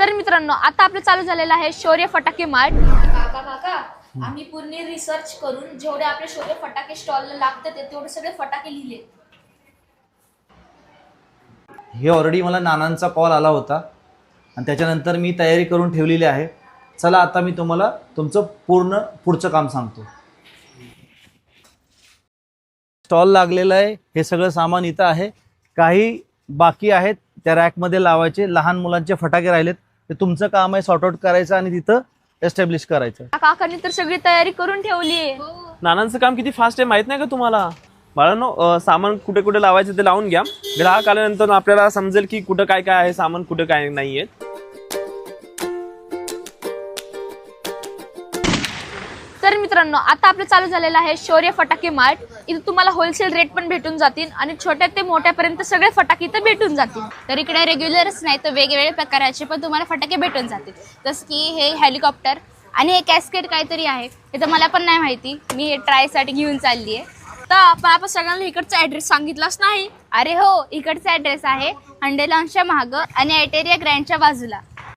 तर मित्रांनो आता आपलं चालू झालेलं आहे शौर्य फटाके मार्ट. काका काका आम्ही पूर्ण रिसर्च करून जेवढे आपले शौर्य फटाके स्टॉलला लागतात ते तेवढे सगळे फटाके लिहिले. हे ऑलरेडी मला नानांचा कॉल आला होता. आणि त्याच्यानंतर मी तयारी करून ठेवलेली आहे. चला आता मी तुम्हाला तुमचं पूर्ण पुढचं काम सांगतो. स्टॉल लागलेलं आहे. हे सगळं सामान इथं आहे. काही बाकी आहेत. त्या रॅकमध्ये लावायचे. लहान मुलांचे फटाके राहिलेत. ते तुमचं काम आहे सॉर्ट आउट करायचं आणि तिथं एस्टॅब्लिश करायचं. काकांनी तर सगळी तयारी करून ठेवली आहे. नानांचं काम किती फास्ट आहे माहीत नाही का तुम्हाला? बाळांनो अं, सामान कुठे कुठे लावायचं ते लावून घ्या. ग्राहक आल्यानंतर आपल्याला समजेल की कुठं काय काय आहे सामान कुठं काय नाहीये. तर मित्रांनो आता आपलं चालू झालेलं आहे शौर्य फटाके मार्ट. इथे तुम्हाला होलसेल रेट पण भेटून जातील आणि छोट्या ते मोठ्यापर्यंत सगळे फटाके इथं भेटून जातील. तर इकडे रेग्युलरच नाही तर वेगवेगळ्या प्रकाराचे पण तुम्हाला फटाके भेटून जातील. जसं की हे हेलिकॉप्टर आणि हे कॅस्केट काहीतरी आहे. हे तर मला पण नाही माहिती. मी हे ट्रायसाठी घेऊन चालली आहे. तर आपण आपण सगळ्यांना इकडचा ॲड्रेस सांगितलाच नाही? अरे हो इकडचा ॲड्रेस आहे हंडेलॉन्सच्या मागं आणि ॲटेरिया ग्रँडच्या बाजूला.